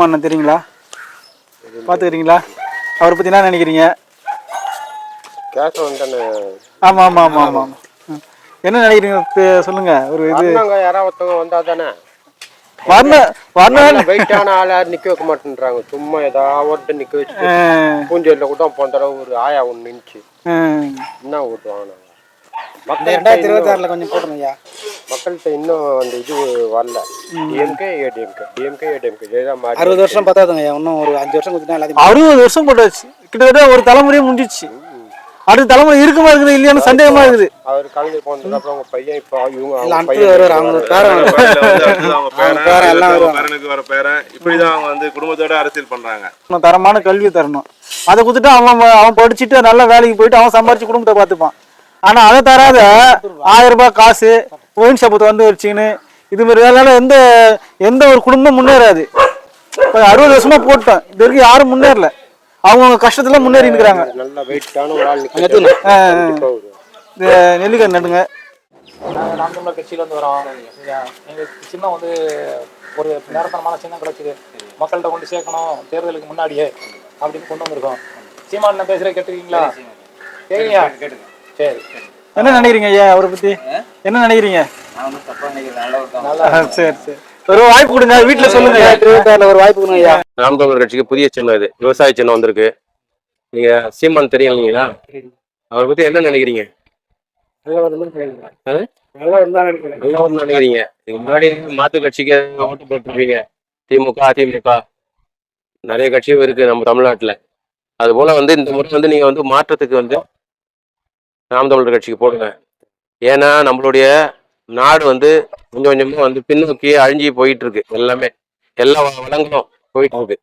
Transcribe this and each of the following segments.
சீமான் தெரியுங்களா? பார்த்துக்கிறீங்களா? அவரை பற்றி என்ன நினைக்கிறீங்க? ஆமாம் ஆமாம் ஆமாம் ஆமாம். என்ன நினைக்கிறீங்க? சொல்லுங்க. ஒரு இது. யாராவது ஒருத்தவங்க வந்தா தானே? வெயிட்டான ஆள் நிக்க வைக்க மாட்டேன்றாங்க. சும்மா ஏதாவது நிக்க வச்சு பூஞ்செல்ல கூட போன தடவை ஒரு ஆயா ஒன்று நின்றுச்சு என்ன ஓட்டுவாங்க இந்த ரெண்டாயிரத்தி இருபத்தி ஆறுல கொஞ்சம் போட்டுருங்க ஐயா. மக்கள்கிட்ட இன்னும் அந்த இது வரல. டிஎம்கே ஏடிஎம்கே டிஎம்கே ஏடிஎம்கே ஜெயதான் அறுபது வருஷம் பத்தாதுங்க ஐயா. இன்னும் ஒரு அஞ்சு வருஷம் கொடுத்தா எல்லாத்தையும் அறுபது வருஷம் போட்டாச்சு. கிட்டத்தட்ட ஒரு தலைமுறையே முடிஞ்சிச்சு. அடுத்த தலைமுறை இருக்குமா இருக்குது இல்லையான்னு சந்தேகமா இருக்குது. அவர் கலந்து போனதுக்கு அப்புறம் அவங்க பையன் இப்போ இவங்க அவங்க வருவார் அவங்க பேரன் அவங்க பேரன், எல்லாம். பேரனுக்கு வர பேரன் இப்படிதான் அவங்க வந்து குடும்பத்தோட அரசியல் பண்றாங்க. தரமான கல்வி தரணும். அதை கொடுத்துட்டு அவன் அவன் படிச்சுட்டு நல்ல வேலைக்கு போயிட்டு அவன் சம்பாரிச்சு குடும்பத்தை பார்த்துப்பான். ஆனா அதை தராத ஆயிரம் ரூபாய் காசு ஒயின் ஷாப்பத்தை வந்து வச்சுக்கின்னு இது மாதிரி வேலையால எந்த எந்த ஒரு குடும்பம் முன்னேறாது. இப்போ அறுபது வருஷமா போட்டோம். இது வரைக்கும் யாரும் முன்னேறல. அவங்க கஷ்டத்துல முன்னேறி இருக்கிறாங்க நெல்லிக்காய் நடுங்க. நாங்கள் நாம் தமிழர் கட்சியிலேருந்து வரோம். எங்கள் சின்னம் வந்து ஒரு நேரத்தனமான சின்னம் கிடச்சிது மக்கள்கிட்ட கொண்டு சேர்க்கணும் தேர்தலுக்கு முன்னாடியே அப்படின்னு கொண்டு வந்திருக்கோம். சீமான் நான் பேசுகிற கேட்டுருக்கீங்களா? கேட்குறியா சரி என்ன நினைக்கிறீங்க ஐயா அவரை பத்தி? என்ன நினைக்கிறீங்க? ஆ, சரி சரி. ஒரு வாய்ப்பு கொடுங்க வீட்டுல சொல்லுங்க ஒரு வாய்ப்பு கொடுங்க ஐயா. நாம் தமிழர் கட்சிக்கு புதிய சின்னம் இது விவசாய சின்னம் வந்திருக்கு. நீங்க சீமான் தெரியும் இல்லைங்களா அவரை பத்தி என்ன நினைக்கிறீங்க? நினைக்கிறீங்க. இதுக்கு முன்னாடி மாத்து கட்சிக்கு ஓட்டு போட்டுருப்பீங்க. திமுக அதிமுக. நிறைய கட்சியும் இருக்கு நம்ம தமிழ்நாட்டுல. அது போல வந்து இந்த முறை வந்து நீங்க வந்து மாற்றத்துக்கு வந்து நாம் தமிழர் கட்சிக்கு போடுங்க. ஏன்னா நம்மளுடைய நாடு வந்து கொஞ்சம் கொஞ்சமாக வந்து பின்னோக்கி அழிஞ்சு போயிட்டு இருக்கு எல்லாமே. எல்லா வளங்களும் போயிட்டு இருக்கு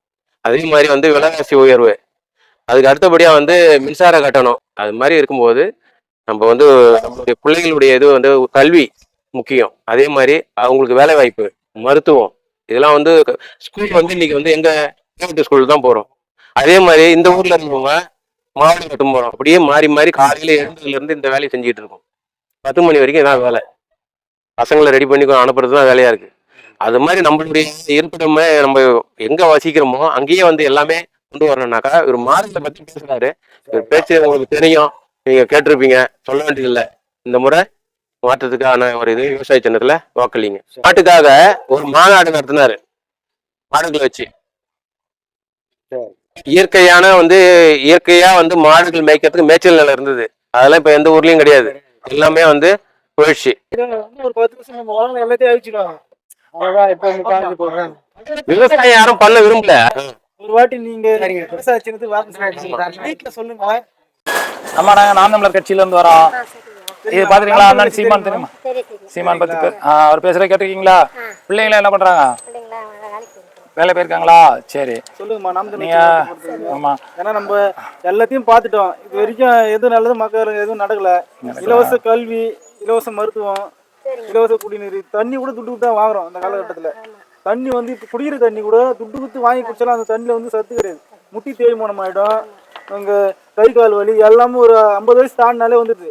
அதே மாதிரி வந்து விலைவாசி உயர்வு. அதுக்கு அடுத்தபடியாக வந்து மின்சார கட்டணம். அது மாதிரி இருக்கும்போது நம்ம வந்து நம்மளுடைய பிள்ளைகளுடைய இது வந்து கல்வி முக்கியம். அதே மாதிரி அவங்களுக்கு வேலை வாய்ப்பு மருத்துவம். இதெல்லாம் வந்து ஸ்கூல் வந்து இன்னைக்கு வந்து எங்க ஸ்கூல் தான் போறோம். அதே மாதிரி இந்த ஊர்ல இருக்கவங்க மாவடி கட்டும் போறோம். அப்படியே மாறி மாறி காலையில எழுந்ததுல இருந்து இந்த வேலையை செஞ்சுட்டு இருக்கோம். பத்து மணி வரைக்கும் இதான் வேலை. பசங்களை ரெடி பண்ணி அனுப்புறது தான் வேலையா இருக்கு. அது மாதிரி நம்மளுடைய இருப்பிடமே நம்ம எங்க வசிக்கிறோமோ அங்கேயே வந்து எல்லாமே கொண்டு வரணும்னாக்கா ஒரு மாதத்தை பத்தி பேசுறாரு. இவர் பேச்சு உங்களுக்கு தெரியும். நீங்க கேட்டிருப்பீங்க. சொல்ல வேண்டியதில்லை. இந்த முறை மாற்றத்துக்கான ஒரு இது விவசாய சின்னத்துல வாக்களிங்க. மாட்டுக்காக ஒரு மாநாடு நடத்தினாரு. மாடுகளை வச்சு. இயற்கையான வந்து இயற்கையா வந்து மாடுகள் மேய்க்கிறதுக்கு மேய்ச்சல் நிலம் இருந்தது. அதெல்லாம் இப்ப எந்த ஊர்லயும் கிடையாது. எல்லாமே வந்து போயிடுச்சு விவசாயம் யாரும் பண்ண விரும்பல. ஒரு வாட்டி நீங்க சொல்லுங்க அம்மா நாங்கள் நாம் தமிழர் கட்சியிலேருந்து வரோம். இது பார்த்துருக்கீங்களா அண்ணன் சீமான் தெரியுமா? சீமான் பத்து அவர் பேசுகிற கேட்டிருக்கீங்களா? பிள்ளைங்களா என்ன பண்ணுறாங்க வேலை போயிருக்காங்களா? சரி. சொல்லுங்கம்மா நாம் நீங்க ஆமா. ஏன்னா நம்ம எல்லாத்தையும் பார்த்துட்டோம். இது வரைக்கும் எது நல்லது மக்களுக்கு எதுவும் நடக்கல. இலவச கல்வி இலவச மருத்துவம் இலவச குடிநீர் தண்ணி கூட துட்டு கொடுத்து தான் வாங்குறோம் அந்த காலகட்டத்தில். தண்ணி வந்து இப்போ குடிக்கிற தண்ணி கூட துட்டு கொடுத்து வாங்கி குடிச்சாலும் அந்த தண்ணியில் வந்து சத்து கிடையாது. முட்டி தேய்மானம் ஆகிடும் அங்கே கை கால் வலி எல்லாமே ஒரு ஐம்பது வயசு தாண்டினாலே வந்துடுது.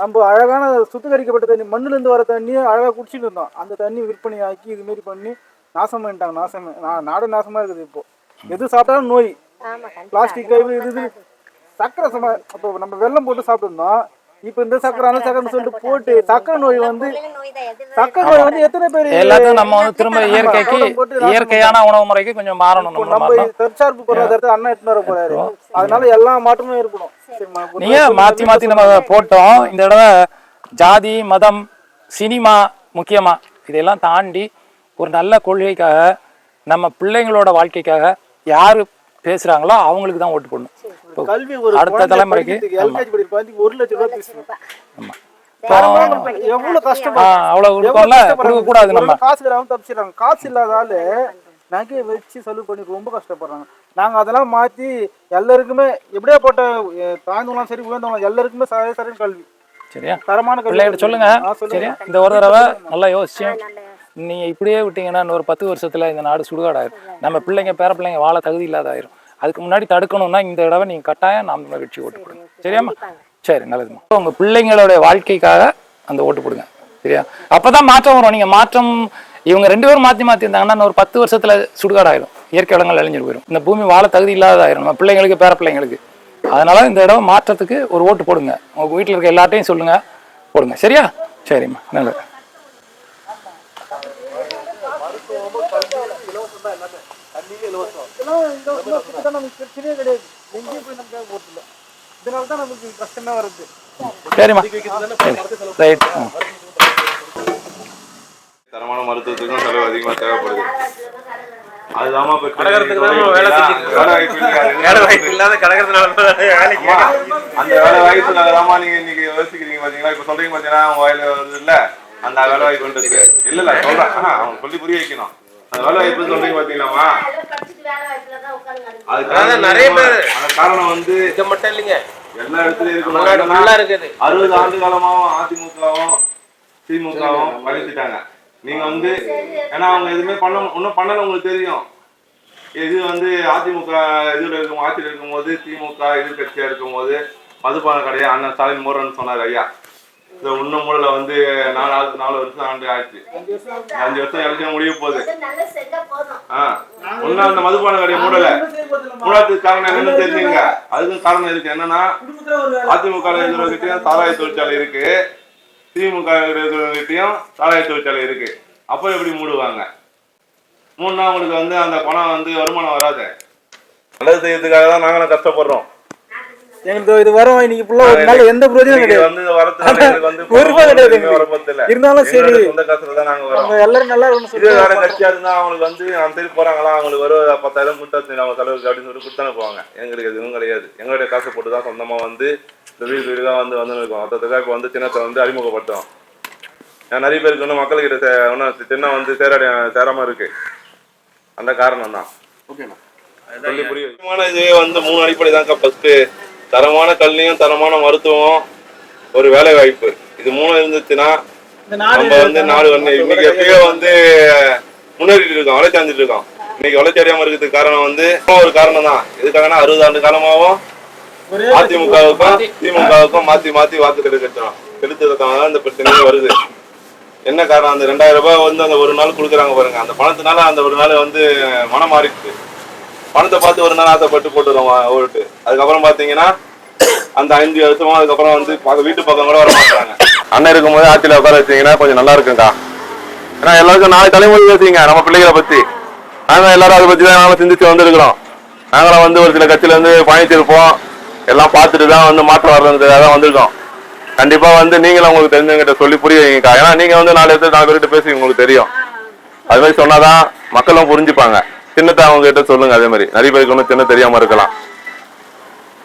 நம்ம அழகான சுத்திகரிக்கப்பட்ட தண்ணி மண்ணுலேருந்து வர தண்ணியை அழகாக குடிச்சிட்டு இருந்தோம். அந்த தண்ணி விற்பனை ஆக்கி இது மாதிரி பண்ணி நாசம் பண்ணிட்டாங்க நாசமே. நாடு நாசமா இருக்குது இப்போ. எது சாப்பிட்டாலும் நோய். பிளாஸ்டிக் இது இது. சக்கரை சம அப்போ நம்ம வெல்லம் போட்டு சாப்பிட்டுருந்தோம் இப்போ இந்த சக்கரை அந்த சக்கரைன்னு சொல்லிட்டு போட்டு சக்கரை நோய் வந்து சக்கரை நோய் வந்து எத்தனை பேர் எல்லாத்தையும் நம்ம வந்து திரும்ப இயற்கைக்கு இயற்கையான உணவு முறைக்கு கொஞ்சம் மாறணும் இப்போ நம்ம தற்சார்பு பொருளாதாரத்தை அண்ணா எடுத்துன்னு வர போறாரு. அதனால எல்லா மாற்றமும் இருக்கணும் நீங்க மாத்தி மாத்தி நம்ம போட்டோம். இந்த தடவை ஜாதி மதம் சினிமா முக்கியமா இதெல்லாம் தாண்டி ஒரு நல்ல கொள்கைக்காக நம்ம பிள்ளைங்களோட வாழ்க்கைக்காக யாரு பேசுறாங்களோ அவங்களுக்கு தான் ஓட்டு போடணும். இப்போ கல்வி ஒரு அடுத்த தலைமுறைக்கு, ஒரு லட்சம் ரூபாய் ஃபீஸ் ஆமா. எவ்வளவு கஷ்டம் ஆ, அவ்வளவு கொடுக்கோம்ல கொடுக்க கூடாது நம்ம. காசு இல்லாம தப்பிச்சிடறாங்க. காசு இல்லாத ஆளு நகையை வச்சு செலவு பண்ணி ரொம்ப கஷ்டப்படுறாங்க. நாங்க அதெல்லாம் மாத்தி எல்லாருக்குமே எப்படியே போட்ட தாழ்ந்தவங்களும் சரி உயர்ந்தவங்களும் எல்லாருக்குமே சரி சரியான கல்வி. சரியா? தரமான கல்வி சொல்லுங்க. சரியா? இந்த ஒரு தடவை நல்லா யோசிச்சு. நீங்க இப்படியே விட்டீங்கன்னா இன்னொரு பத்து வருஷத்துல இந்த நாடு சுடுகாடாயிரும். நம்ம பிள்ளைங்க பேர பிள்ளைங்க வாழ தகுதி இல்லாத ஆயிரும் அதுக்கு முன்னாடி தடுக்கணும்னா இந்த தடவை நீங்க கட்டாயம் நாம் தமிழர் கட்சி ஓட்டு போடுங்க. சரியாம்மா? சரி நல்லதும்மா. உங்க பிள்ளைங்களுடைய வாழ்க்கைக்காக அந்த ஓட்டு போடுங்க. சரியா? அப்பதான் மாற்றம் வரும். நீங்க மாற்றம் இவங்க ரெண்டு பேரும் மாத்தி மாத்தி இருந்தாங்கன்னா ஒரு பத்து வருஷத்துல சுடுகாடாயிரும். இயற்கை வளங்கள் அழிஞ்சிட்டு போயிடும் இந்த பூமி வாழ தகுதி இல்லாததாயிரும் நம்ம பிள்ளைங்களுக்கு பேர பிள்ளைங்களுக்கு. அதனால இந்த இடம் மாற்றத்துக்கு ஒரு ஓட்டு போடுங்க. உங்க வீட்டில் இருக்க எல்லார்ட்டையும் சொல்லுங்க. போடுங்க. சரியா? சரிம்மா. நல்லது. இந்த தான் நமக்கு பிரச்சனையே கிடையாது. எங்கேயும் போய் இல்லை இதனால தான் நமக்கு கஷ்டமே வருது. சரிம்மா. சரி. ரைட் தரமான மருத்துவத்துக்கும் செலவு அதிகமா தேவைப்படுது. அதுதாம்மா இப்ப கடகரத்துக்கு தான் வேலை வேலை வாய்ப்பு இருக்காது. வேலை வாய்ப்பு இல்லாத கடற்கரை வேலைக்கு அந்த வேலை தாம்மா நீங்க இன்னைக்கு யோசிக்கிறீங்க பாத்தீங்களா? இப்ப சொல்றீங்க பாத்தீங்கன்னா உங்க வாயில வருது இல்ல? அந்த வேலை வாய்ப்புன்றது இல்ல இல்ல சொல்றேன். ஆஹா, அவங்க சொல்லி புரிய வைக்கணும். அந்த வேலை வாய்ப்பு சொல்றீங்க பாத்தீங்களாமா அதுக்காக நிறைய பேர். அந்த காரணம் வந்து இது மட்டும் இல்லைங்க. எல்லா இடத்துலயும் இருக்குது. அறுபது ஆண்டு காலமாவும் அதிமுகவும் திமுகவும் பழிச்சிட்டாங்க. நீங்க வந்து ஏன்னா அவங்க எதுவுமே பண்ண ஒன்றும் பண்ணல உங்களுக்கு தெரியும். இது வந்து அதிமுக இதுல இருக்கும் ஆட்சியில் இருக்கும்போது திமுக எதிர்கட்சியா இருக்கும்போது மதுபான கடையை அண்ணன் ஸ்டாலின் மூரன் சொன்னார் ஐயா. இந்த உண்ண மூடல வந்து நாலு ஆள் நாலு வருஷம் ஆண்டு ஆச்சு அஞ்சு வருஷம் எலெக்ஷன் முடிய போகுது. ஆ. ஒன்னும் அந்த மதுபான கடையை மூடல. மூடாததுக்கு காரணம் என்னன்னு தெரிஞ்சுங்க. அதுக்கும் காரணம் இருக்கு. என்னன்னா அதிமுக இருக்கிறவங்கிட்டையும் சாராய தொழிற்சாலை இருக்கு. திமுக இருக்கிறவங்கிட்டையும் சாராய தொழிற்சாலை இருக்கு. அப்போ எப்படி மூடுவாங்க? மூணுனா உங்களுக்கு வந்து அந்த பணம் வந்து வருமானம் வராது. நல்லது செய்யறதுக்காக தான் நாங்களும் கஷ்டப்படுறோம். எங்களுக்கு இது வரோம். இன்னைக்கு ஃபுல்லா ஒரு நாள் எந்த பிரயோஜனம் கிடையாது. ஒரு ரூபாய் கிடையாது. இருந்தாலும் சரி. சொந்த காசுல தான் நாங்க வரோம். எல்லாரும் நல்லா இருக்கணும்னு இது வேற சொல்லி கட்சியா இருந்தா அவங்களுக்கு வந்து அந்த சைடு போறாங்களா அவங்களுக்கு வரும் பத்தாயிரம் செலவுக்கு அப்படின்னு சொல்லி கொடுத்தானே போவாங்க. எங்களுக்கு எதுவும் கிடையாது. எங்களுடைய காசை போட்டு தான் சொந்தமா வந்து வீடு வீடுగా வந்து வந்து இருக்கோம் மொத்தத்துக்காக இப்போ வந்து சின்னத்தை வந்து அறிமுகப்படுத்தோம் நிறைய பேருக்கு இன்னும் மக்கள்கிட்ட இன்னும் சின்னம் வந்து சேராடி சேராம இருக்கு. அந்த காரணம் தான் முக்கியமான இதுவே வந்து மூணு அடிப்படை தான்க்கா ஃபர்ஸ்ட் தரமான கல்வியும் தரமான மருத்துவம் ஒரு வேலை வாய்ப்பு இது மூணு இருந்துச்சுன்னா நம்ம வந்து நாடு வந்து இன்னைக்கு எப்பயோ வந்து முன்னேறிட்டு இருக்கோம் வளர்ச்சி அடைஞ்சிட்டு இருக்கோம். இன்னைக்கு வளர்ச்சி அடையாம இருக்கிறதுக்கு காரணம் வந்து ஒரு காரணம் தான் எதுக்காகனா அறுபது ஆண்டு காலமாவும் ஒரே அதிமுகவுக்கும் திமுகவுக்கும் மாத்தி மாத்தி வாக்கு கெடுக்கணும் கெடுத்ததுக்காக தான் இந்த பிரச்சனையே வருது. என்ன காரணம்? அந்த ரெண்டாயிரம் ரூபாய் வந்து அந்த ஒரு நாள் கொடுக்குறாங்க பாருங்க. அந்த பணத்தினால அந்த ஒரு நாள் வந்து மனம் மாறிடுச்சு பணத்தை பார்த்து ஒரு நாள் ஆசைப்பட்டு போட்டுருவோம் ஓட்டு. அதுக்கப்புறம் பாத்தீங்கன்னா அந்த அஞ்சு வருஷமா அதுக்கப்புறம் வந்து வீட்டு பக்கம் கூட வர மாட்டாங்க அண்ணன் இருக்கும்போது ஆட்சியில் உட்கார வச்சீங்கன்னா கொஞ்சம் நல்லா இருக்குங்கக்கா ஏன்னா எல்லாருக்கும் நாலு தலைமுறை பேசுவீங்க நம்ம பிள்ளைகளை பத்தி. நாங்கள் எல்லாரும் அதை பத்தி தான் நாங்கள் சிந்திச்சு வந்துருக்கிறோம். நாங்களும் வந்து ஒரு சில கட்சியிலேருந்து பயணிச்சிருப்போம். எல்லாம் பார்த்துட்டு தான் வந்து மாற்றம் வர்றதுக்காக தான் வந்திருக்கோம். கண்டிப்பாக வந்து நீங்களும் உங்களுக்கு தெரிஞ்சவங்கிட்ட சொல்லி புரிய வைங்கக்கா. ஏன்னா நீங்கள் வந்து நாலு இடத்துல நாலு பேர்கிட்ட பேசி உங்களுக்கு தெரியும். அது மாதிரி சொன்னாதான் மக்களும் புரிஞ்சுப்பாங்க. சின்னத்தை அவங்க கிட்ட சொல்லுங்க அதே மாதிரி. நிறைய பேருக்கு ஒன்றும் சின்ன தெரியாம இருக்கலாம்.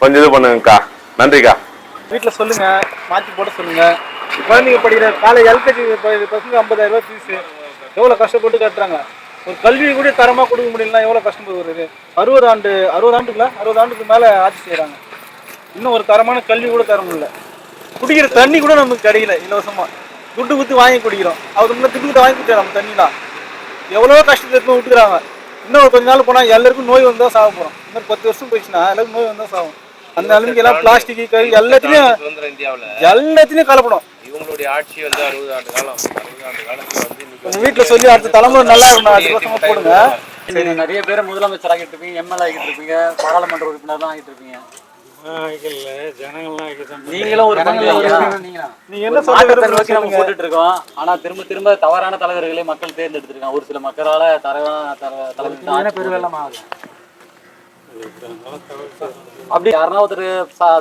கொஞ்சம் இது பண்ணுங்கக்கா. நன்றிக்கா. வீட்டில் சொல்லுங்க. மாத்தி போட சொல்லுங்க. குழந்தைங்க படிக்கிற காலை எல்கேஜி பசங்க ஐம்பதாயிரம் ரூபாய் ஃபீஸ் எவ்வளோ கஷ்டப்பட்டு கட்டுறாங்க? ஒரு கல்வி கூட தரமாக கொடுக்க முடியலன்னா எவ்வளோ கஷ்டப்பட்டு வருது? அறுபது ஆண்டு அறுபது ஆண்டுக்குல அறுபது ஆண்டுக்கு மேலே ஆட்சி செய்கிறாங்க இன்னும் ஒரு தரமான கல்வி கூட தர முடியல. குடிக்கிற தண்ணி கூட நமக்கு கிடைக்கல இலவசமாக துட்டு குத்து வாங்கி குடிக்கிறோம். அதுக்கு முன்னாடி துட்டு குத்து வாங்கி குடிக்கிறோம் நம்ம தண்ணிலாம். எவ்வளோ கஷ்டத்தை எடுத்து விட்டுக்கிறாங்க. இன்னும் ஒரு கொஞ்ச நாள் போனா எல்லாருக்கும் நோய் வந்தா சாக போறோம். இன்னொரு பத்து வருஷம் போயிடுச்சுன்னா எல்லாருக்கும் நோய் வந்தா சாகும். அந்த நிலைமைக்கு எல்லாம் பிளாஸ்டிக் கறி எல்லாத்தையும் சுதந்திர இந்தியாவுல. எல்லாத்தையும் கலப்படம். இவங்களுடைய ஆட்சி வந்து அறுபது ஆண்டு காலம் அறுபது ஆண்டு காலத்துல வந்து இன்னைக்கு உங்க வீட்டுல சொல்லி அடுத்த தலைமுறை நல்லா இருக்கணும் அடுத்த வருஷமா போடுங்க. நிறைய பேர் முதலமைச்சர் ஆகிட்டு இருப்பீங்க எம்எல்ஏ ஆகிட்டு இருப்பீங்க பாராளுமன்ற உறுப்பினர் தான் ஆகிட்டு இருப்பீங்க. நீங்களும் ஒரு நீங்க என்ன மாற்றத்தை சொல்ல நோக்கி நம்ம சொல்லுங்க. போட்டுட்டு இருக்கோம் ஆனா திரும்ப திரும்ப தவறான தலைவர்களை மக்கள் தேர்ந்தெடுத்திருக்காங்க. ஒரு சில மக்களால தரவான தலைவர் அப்படி யாருன்னா ஒருத்தர்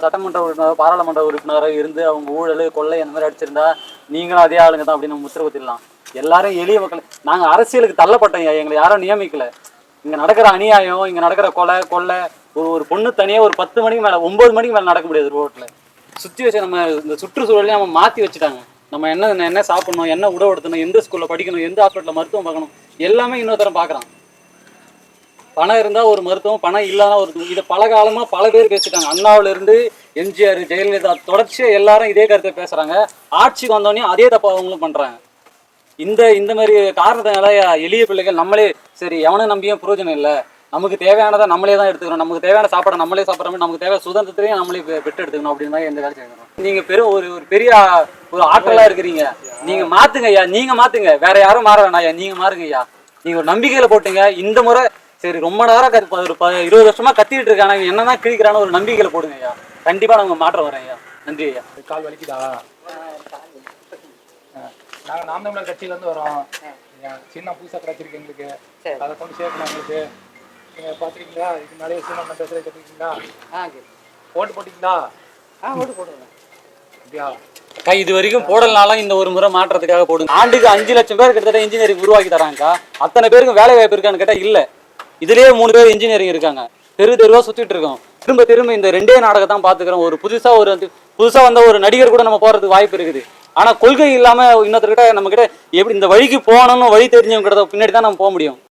சட்டமன்ற உறுப்பினர் பாராளுமன்ற உறுப்பினரோ இருந்து அவங்க ஊழல் கொள்ளை அந்த மாதிரி அடிச்சிருந்தா நீங்களும் அதே ஆளுங்க தான் அப்படின்னு முத்திர குத்திடலாம் எல்லாரும் எளிய மக்கள் நாங்க அரசியலுக்கு தள்ளப்பட்டோம் எங்களை யாரும் நியமிக்கல. இங்க நடக்கிற அநியாயம் இங்க நடக்கிற கொலை கொள்ளை ஒரு ஒரு பொண்ணு தனியாக ஒரு பத்து மணிக்கு மேலே ஒம்பது மணிக்கு மேலே நடக்க முடியாது ரோட்ல. சுச்சுவேஷன் நம்ம இந்த சுற்றுச்சூழலையும் நம்ம மாற்றி வச்சுட்டாங்க. நம்ம என்ன என்ன சாப்பிடணும் என்ன உடவுடுத்தணும் எந்த ஸ்கூலில் படிக்கணும் எந்த ஹாஸ்பிட்டலில் மருத்துவம் பார்க்கணும் எல்லாமே இன்னொருத்தரம் பார்க்குறான் பணம் இருந்தால் ஒரு மருத்துவம் பணம் இல்லைன்னா ஒரு இதை. பல காலமாக பல பேர் பேசிட்டாங்க. அண்ணாவுல இருந்து எம்ஜிஆர் ஜெயலலிதா தொடர்ச்சியாக எல்லாரும் இதே கருத்தை பேசுகிறாங்க ஆட்சிக்கு வந்தோடனே அதே தப்பாக அவங்களும் பண்ணுறாங்க இந்த இந்த மாதிரி காரணத்தினால எளிய பிள்ளைகள் நம்மளே சரி எவனை நம்பியும் பிரயோஜனம் இல்லை. நமக்கு தேவையானதை நம்மளே தான் எடுத்துக்கணும். நமக்கு தேவையான சாப்பாடை நம்மளே சாப்பிட்றோம் நமக்கு தேவை சுதந்திரத்தையும் நம்மளே பெற்று எடுத்துக்கணும் அப்படின்னு தான் எந்த வேலை செய்யணும் நீங்க பெரும் ஒரு ஒரு பெரிய ஒரு ஆற்றலா இருக்கிறீங்க. நீங்க மாத்துங்க ஐயா நீங்க மாத்துங்க. வேற யாரும் மாற வேணாம் ஐயா நீங்க மாறுங்க ஐயா. நீங்க ஒரு நம்பிக்கையில போட்டுங்க. இந்த முறை சரி ரொம்ப நேரம் கத்து- ஒரு இருபது வருஷமா கத்திட்டு இருக்காங்க. என்னதான் கிழிக்கிறான ஒரு நம்பிக்கையில போடுங்க ஐயா. கண்டிப்பா நாங்க மாற்றம் வரேன் ஐயா. நன்றி ஐயா. கால் வலிக்குதா? நாங்கள் நாம் தமிழர் கட்சியிலேருந்து வரோம். ஏன் சின்ன புதுசாக கிடச்சிருக்கு எங்களுக்கு. அதை கொண்டு சேர்க்கணும் எங்களுக்கு. நீங்கள் பார்த்துருக்கீங்களா இதுக்கு முன்னாடியே சீமான் பேசுகிறத கேட்டிருக்கீங்களா? ஓட்டு போட்டிங்களா? அப்படியா? அக்கா இது வரைக்கும் போடலனாலும் இந்த ஒரு முறை மாற்றத்துக்காக போடுங்க. ஆண்டுக்கு அஞ்சு லட்சம் பேர் கிட்டத்தட்ட இன்ஜினியரிங் உருவாக்கி தராங்கக்கா. அத்தனை பேருக்கு வேலை வாய்ப்பு இருக்கான்னு கேட்டா இல்ல. இதுலயே மூணு பேர் இன்ஜினியரிங் இருக்காங்க. தெரு தெருவா சுத்திட்டு இருக்கோம். திரும்ப திரும்ப இந்த ரெண்டே நாடகம் தான் பாத்துக்கிறோம். ஒரு புதுசா ஒரு வந்து புதுசா வந்த ஒரு நடிகர் கூட நம்ம போறதுக்கு வாய்ப்பு இருக்குது. ஆனா கொள்கை இல்லாம இன்னொருத்தர்கிட்ட நம்ம கிட்ட எப்படி இந்த வழிக்கு போகணும்னு வழி தெரிஞ்சவங்க கிட்ட பின்னாடி தான் நம்ம போக முடியும்.